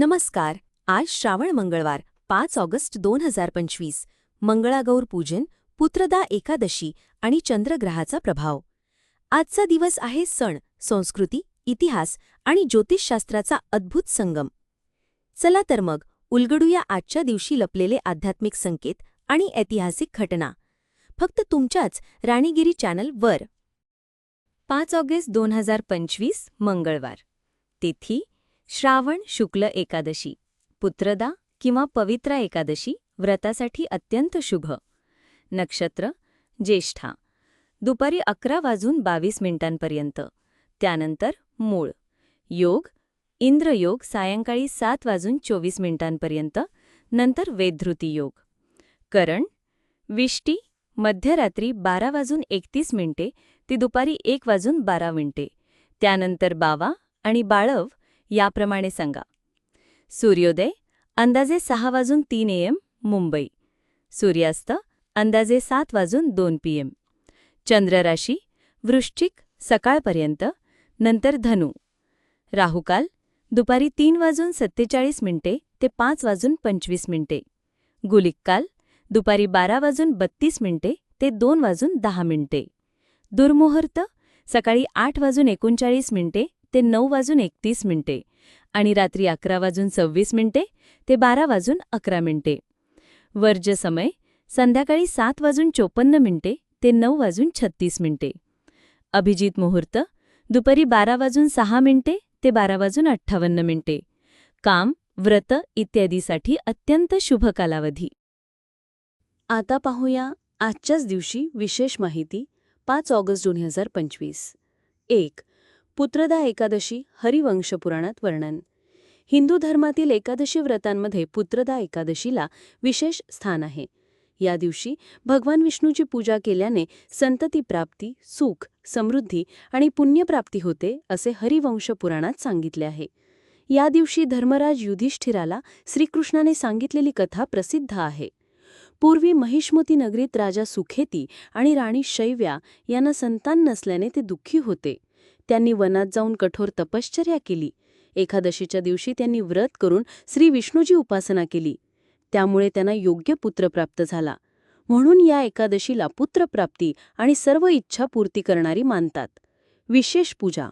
नमस्कार आज श्रावण मंगळवार पाच ऑगस्ट दोन हजार पंचवीस. मंगळागौर पूजन पुत्रदा एकादशी आणि चंद्रग्रहाचा प्रभाव. आजचा दिवस आहे सण संस्कृती इतिहास आणि ज्योतिषशास्त्राचा अद्भुत संगम. चला तर मग उलगडूया आजच्या दिवशी लपलेले आध्यात्मिक संकेत आणि ऐतिहासिक घटना. फक्त तुमच्याच राणीगिरी चॅनल वर. पाच ऑगस्ट दोन हजार पंचवीस मंगळवार. तिथी श्रावण शुक्ल एकादशी पुत्रदा किंवा पवित्रा एकादशी व्रतासाठी अत्यंत शुभ. नक्षत्र ज्येष्ठा दुपारी अकरा वाजून बावीस मिनिटांपर्यंत त्यानंतर मूळ योग इंद्रयोग सायंकाळी सात वाजून चोवीस मिनिटांपर्यंत नंतर वेधृती योग. करण विष्टी मध्यरात्री बारा वाजून एकतीस मिनिटे ती दुपारी एक वाजून बारा मिनिटे त्यानंतर बावा आणि बाळव याप्रमाणे सांगा. सूर्योदय अंदाजे सहा वाजून तीन एम मुंबई. सूर्यास्त अंदाजे सात वाजून दोन पी एम. चंद्रराशी वृश्चिक सकाळपर्यंत नंतर धनु. राहुकाल दुपारी तीन वाजून सत्तेचाळीस मिनिटे ते पाच वाजून पंचवीस मिनिटे. गुलिककाल दुपारी बारा वाजून बत्तीस मिनिटे ते दोन वाजून दहा मिनिटे. दुर्मुहूर्त सकाळी आठ वाजून एकोणचाळीस मिनिटे ते नऊ वाजून एकतीस मिनिटे आणि रात्री अकरा वाजून सव्वीस मिनिटे ते बारा वाजून अकरा मिनिटे. वर्ज समय संध्याकाळी सात वाजून चोपन्न मिनिटे ते नऊ वाजून छत्तीस मिनिटे. अभिजित मुहूर्त दुपारी बारा वाजून सहा मिनिटे ते बारा वाजून अठ्ठावन्न मिनिटे. काम व्रत इत्यादीसाठी अत्यंत शुभ कालावधी. आता पाहूया आजच्याच दिवशी विशेष माहिती पाच ऑगस्ट दोन हजार पंचवीस. एक पुत्रदा एकादशी हरिवंश पुराणात वर्णन. हिंदू धर्मातील एकादशी व्रतांमध्ये पुत्रदा एकादशीला विशेष स्थान आहे. या दिवशी भगवान विष्णूची पूजा केल्याने संतती प्राप्ती सुख समृद्धी आणि पुण्यप्राप्ती होते असे हरिवंश पुराणात सांगितले आहे. या दिवशी धर्मराज युधिष्ठिराला श्रीकृष्णाने सांगितलेली कथा प्रसिद्ध आहे. पूर्वी महिष्मती नगरीत राजा सुखेती आणि राणी शैव्या यांना संतान नसल्याने ते दुःखी होते. त्यांनी वनात जाऊन कठोर तपश्चर्या केली. एकादशीच्या दिवशी त्यांनी व्रत करून श्री विष्णूची उपासना केली. त्यामुळे त्यांना योग्य पुत्र प्राप्त झाला. म्हणून या एकादशीला पुत्रप्राप्ती आणि सर्व इच्छा पूर्ती करणारी मानतात. विशेष पूजा.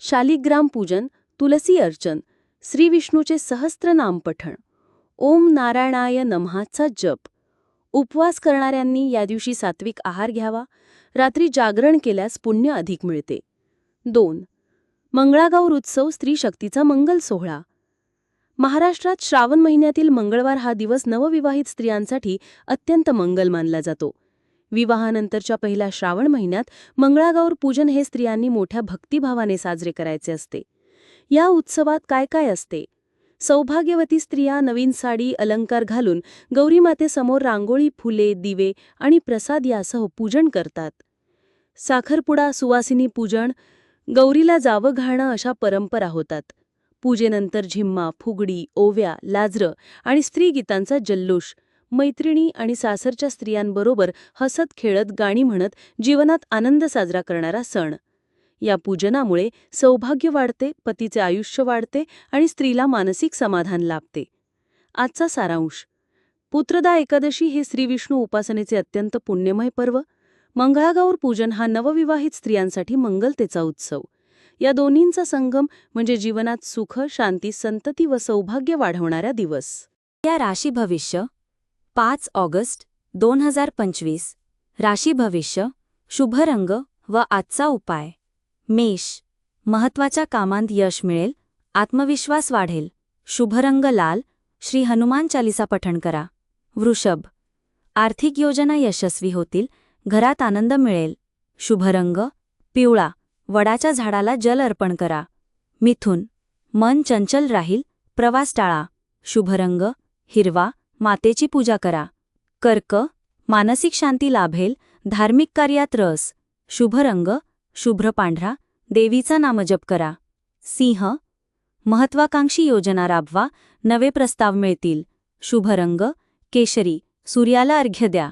शालिग्राम पूजन तुलसी अर्चन श्री विष्णूचे सहस्त्र नामपठण ओम नारायणाय नमहाचा जप. उपवास करणाऱ्यांनी या दिवशी सात्विक आहार घ्यावा. रात्री जागरण केल्यास पुण्य अधिक मिळते. दोन. मंगळागौर उत्सव स्त्री शक्तीचा मंगल सोहळा. महाराष्ट्रात श्रावण महिन्यातील मंगळवार हा दिवस नवविवाहित स्त्रियांसाठी अत्यंत मंगल मानला जातो. विवाहानंतरच्या पहिल्या श्रावण महिन्यात मंगळागौर पूजन हे स्त्रियांनी मोठ्या भक्तिभावाने साजरे करायचे असते. या उत्सवात काय काय असते? सौभाग्यवती स्त्रिया नवीन साडी अलंकार घालून गौरीमातेसमोर रांगोळी फुले दिवे आणि प्रसाद यासह पूजन करतात. साखरपुडा सुवासिनी पूजन गौरीला जावं घालणं अशा परंपरा होतात. पूजेनंतर झिम्मा फुगडी ओव्या लाजरं आणि स्त्रीगीतांचा जल्लोष मैत्रिणी आणि सासरच्या स्त्रियांबरोबर हसत खेळत गाणी म्हणत जीवनात आनंद साजरा करणारा सण. या पूजनामुळे सौभाग्य वाढते पतीचे आयुष्य वाढते आणि स्त्रीला मानसिक समाधान लाभते. आजचा सारांश. पुत्रदा एकादशी हे श्रीविष्णू उपासनेचे अत्यंत पुण्यमय पर्व. मंगळागौर पूजन हा नवविवाहित स्त्रियांसाठी मंगलतेचा उत्सव. या दोन्हींचा संगम म्हणजे जीवनात सुख शांती संतती व सौभाग्य वाढवणारा दिवस. या राशी भविष्य पाच ऑगस्ट दोन हजार पंचवीस. राशी भविष्य शुभ रंग व आजचा उपाय. मेष महत्त्वाच्या कामांत यश मिळेल आत्मविश्वास वाढेल. शुभरंग लाल श्री हनुमान चालिसा पठण करा. वृषभ आर्थिक योजना यशस्वी होतील घरात आनंद मिळेल. शुभरंग पिवळा वडाच्या झाडाला जल अर्पण करा. मिथुन मन चंचल राहील प्रवास टाळा. शुभरंग हिरवा मातेची पूजा करा. कर्क मानसिक शांती लाभेल धार्मिक कार्यात रस. शुभरंग शुभ्र पांढरा देवीचा नामजप करा. सिंह महत्वाकांक्षी योजना राबवा नवे प्रस्ताव मिळतील. शुभ रंग केशरी सूर्याला अर्घ्य द्या.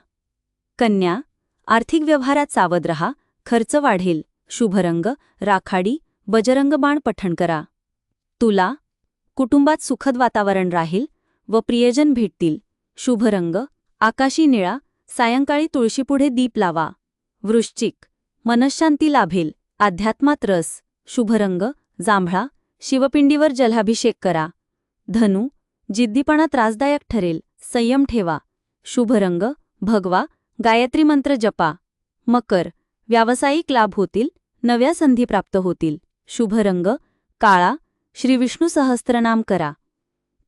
कन्या आर्थिक व्यवहारात सावध रहा खर्च वाढेल. शुभरंग राखाडी राखाडी बजरंगबाण पठण करा तुला कुटुंबात सुखद वातावरण राहील व प्रियजन भेटतील. शुभरंग आकाशी निळा सायंकाळी तुळशीपुढे दीप लावा. वृश्चिक मनशांती लाभेल अध्यात्मात रस. शुभरंग जांभळा शिवपिंडीवर जलाभिषेक करा. धनु जिद्दीपणा त्रासदायक ठरेल संयम ठेवा. शुभरंग भगवा गायत्री मंत्र जपा. मकर. व्यावसायिक लाभ होतील नव्या संधी प्राप्त होतील. शुभ रंग काळा. श्री विष्णू सहस्त्रनाम करा.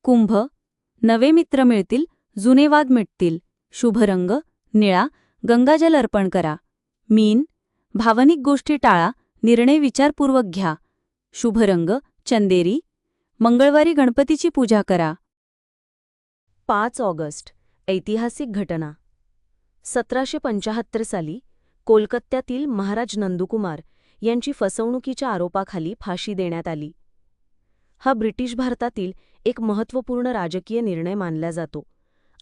कुंभ. नवे मित्र मिळतील जुने वाद मिटतील. शुभ रंग निळा. गंगाजल अर्पण करा. मीन. भावनिक गोष्टी टाळा निर्णय विचारपूर्वक घ्या. शुभ रंग चंदेरी. मंगळवारी गणपतीची पूजा करा. पाच ऑगस्ट. ऐतिहासिक घटना. सतराशे पंचाहत्तर साली कोलकात्यातील महाराज नंदुकुमार यांची फसवणुकीच्या आरोपाखाली फाशी देण्यात आली. हा ब्रिटिश भारतातील एक महत्त्वपूर्ण राजकीय निर्णय मानला जातो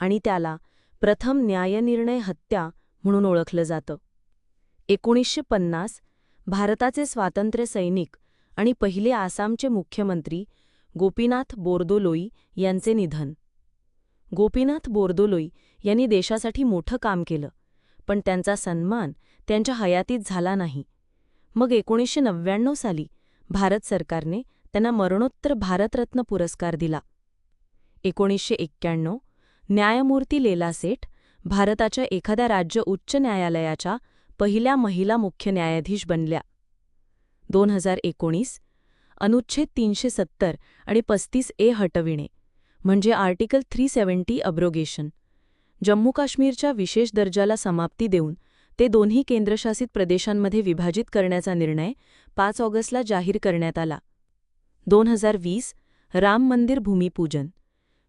आणि त्याला प्रथम न्यायनिर्णय हत्या म्हणून ओळखलं जातं. एकोणीसशे पन्नास भारताचे स्वातंत्र्य सैनिक आणि पहिले आसामचे मुख्यमंत्री गोपीनाथ बोर्दोलोई यांचे निधन. गोपीनाथ बोरदोलोई यांनी देशासाठी मोठं काम केलं पण त्यांचा सन्मान त्यांच्या हयातीत झाला नाही. मग एकोणीसशे नव्याण्णव साली भारत सरकारने त्यांना मरणोत्तर भारतरत्न पुरस्कार दिला. एकोणीसशे एक्क्याण्णव न्यायमूर्ती लेला सेठ भारताच्या एखाद्या राज्य उच्च न्यायालयाच्या पहिल्या महिला मुख्य न्यायाधीश बनल्या. दोन हजार एकोणीस अनुच्छेद तीनशे सत्तर आणि पस्तीस ए हटविणे. म्हणजे article three seventy abrogation. Jammu काश्मीरच्या विशेष दर्जाला समाप्ती देऊन ते दोन्ही केंद्रशासित प्रदेशांमध्ये विभाजित करण्याचा निर्णय पाच ऑगस्टला जाहीर करण्यात आला. दोन हजार वीस राम मंदिर भूमिपूजन.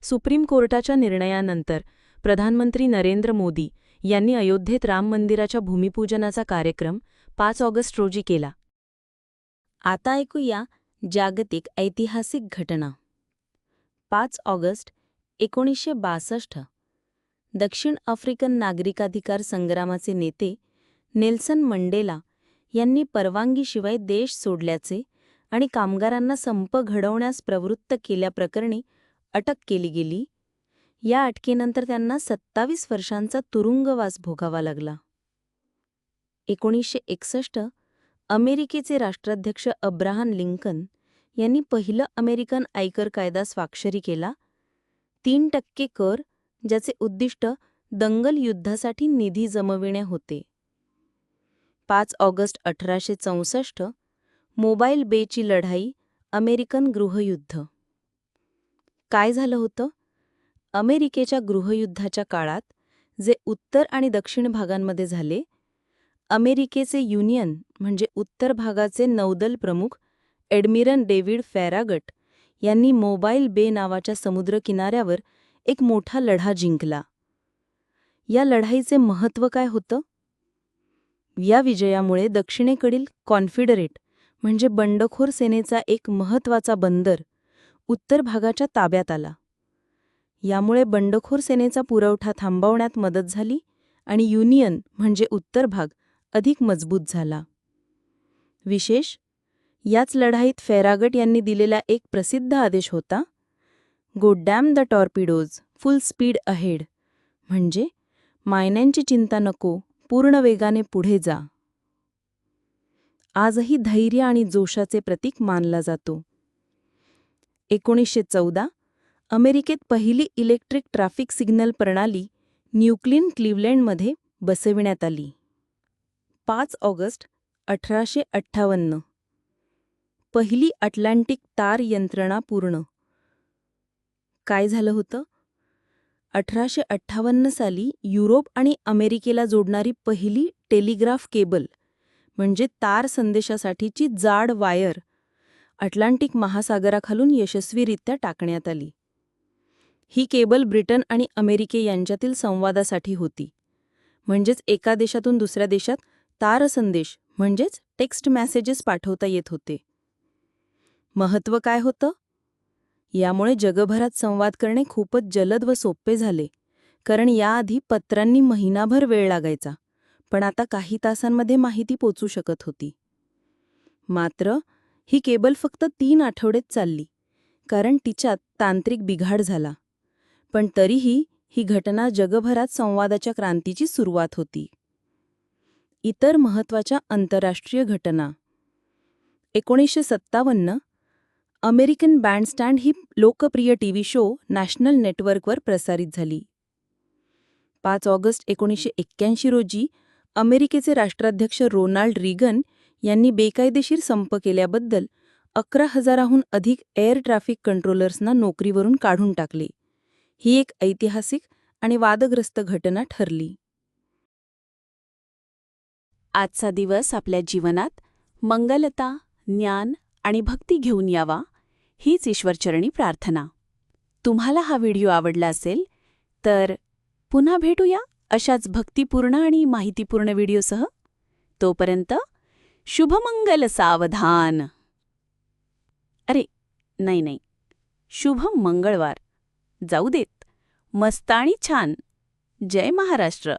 सुप्रीम कोर्टाच्या निर्णयानंतर प्रधानमंत्री नरेंद्र मोदी यांनी अयोध्येत राम मंदिराच्या भूमिपूजनाचा कार्यक्रम पाच ऑगस्ट रोजी केला. आता ऐकूया जागतिक ऐतिहासिक घटना. पाच ऑगस्ट एकोणीसशे बासष्ट. दक्षिण आफ्रिकन नागरिकाधिकार संग्रामाचे नेते नेल्सन मंडेला यांनी परवानगीशिवाय देश सोडल्याचे आणि कामगारांना संप घडवण्यास प्रवृत्त केल्याप्रकरणी अटक केली गेली. या अटकेनंतर त्यांना सत्तावीस वर्षांचा तुरुंगवास भोगावा लागला. एकोणीसशे एकसष्ट अमेरिकेचे राष्ट्राध्यक्ष अब्राहम लिंकन यांनी पहिलं अमेरिकन आयकर कायदा स्वाक्षरी केला. तीन टक्के कर ज्याचे उद्दिष्ट दंगल युद्धासाठी निधी जमविणे होते. पाच ऑगस्ट अठराशे चौसष्ट मोबाईल बेची लढाई अमेरिकन गृहयुद्ध. काय झालं होतं? अमेरिकेच्या गृहयुद्धाच्या काळात जे उत्तर आणि दक्षिण भागांमध्ये झाले अमेरिकेचे युनियन म्हणजे उत्तर भागाचे नौदल प्रमुख एडमिरन डेव्हिड फॅरागट यांनी मोबाईल बे नावाच्या समुद्रकिनाऱ्यावर एक मोठा लढा जिंकला. या लढाईचे महत्त्व काय होतं? या विजयामुळे दक्षिणेकडील कॉन्फिडरेट म्हणजे बंडखोर सेनेचा एक महत्त्वाचा बंदर उत्तर भागाच्या ताब्यात आला. यामुळे बंडखोर सेनेचा पुरवठा थांबवण्यात मदत झाली आणि युनियन म्हणजे उत्तर भाग अधिक मजबूत झाला. विशेष याच लढाईत फेरागट यांनी दिलेला एक प्रसिद्ध आदेश होता go damn the torpedoes full speed ahead म्हणजे मायन्यांची चिंता नको पूर्ण वेगाने पुढे जा. आजही धैर्य आणि जोशाचे प्रतीक मानला जातो. एकोणीसशे चौदा अमेरिकेत पहिली इलेक्ट्रिक ट्रॅफिक सिग्नल प्रणाली न्यूक्लिन क्लिव्हलँडमध्ये बसविण्यात आली. पाच ऑगस्ट अठराशे अठ्ठावन्न. पहिली अटलांटिक तार यंत्रणा पूर्ण. काय झालं होतं? अठराशे अठ्ठावन्न साली युरोप आणि अमेरिकेला जोडणारी पहिली टेलिग्राफ केबल म्हणजे तार संदेशासाठीची जाड वायर अटलांटिक महासागराखालून यशस्वीरित्या टाकण्यात आली. ही केबल ब्रिटन आणि अमेरिके यांच्यातील संवादासाठी होती. म्हणजेच एका देशातून दुसऱ्या देशात तार संदेश म्हणजेच टेक्स्ट मॅसेजेस पाठवता येत होते. महत्त्व काय होतं? यामुळे जगभरात संवाद करणे खूपच जलद व सोपे झाले. कारण याआधी पत्रांनी महिनाभर वेळ लागायचा. पण आता काही तासांमध्ये माहिती पोचू शकत होती. मात्र ही केबल फक्त तीन आठवडेच चालली. कारण तिच्यात तांत्रिक बिघाड झाला. पण तरीही ही घटना जगभरात संवादाच्या क्रांतीची सुरुवात होती. इतर महत्त्वाच्या आंतरराष्ट्रीय घटना. एकोणीसशे सत्तावन्न अमेरिकन बँडस्टँड ही लोकप्रिय टीव्ही शो नॅशनल नेटवर्कवर प्रसारित झाली. पाच ऑगस्ट एकोणीसशे एक्क्याऐंशी रोजी अमेरिकेचे राष्ट्राध्यक्ष रोनाल्ड रिगन यांनी बेकायदेशीर संप केल्याबद्दल अकरा हजाराहून अधिक एअर ट्रॅफिक कंट्रोलर्सना नोकरीवरून काढून टाकले. ही एक ऐतिहासिक आणि वादग्रस्त घटना ठरली. आजचा दिवस आपल्या जीवनात मंगलता ज्ञान आणि भक्ती घेऊन यावा. हीच ईश्वरचरणी प्रार्थना. तुम्हाला हा व्हिडिओ आवडला असेल तर पुन्हा भेटूया अशाच भक्तिपूर्ण आणि माहितीपूर्ण व्हिडिओसह. तोपर्यंत शुभमंगल सावधान. अरे नाही नाही. शुभ मंगळवार. जाऊ देत. मस्त आणि छान. जय महाराष्ट्र.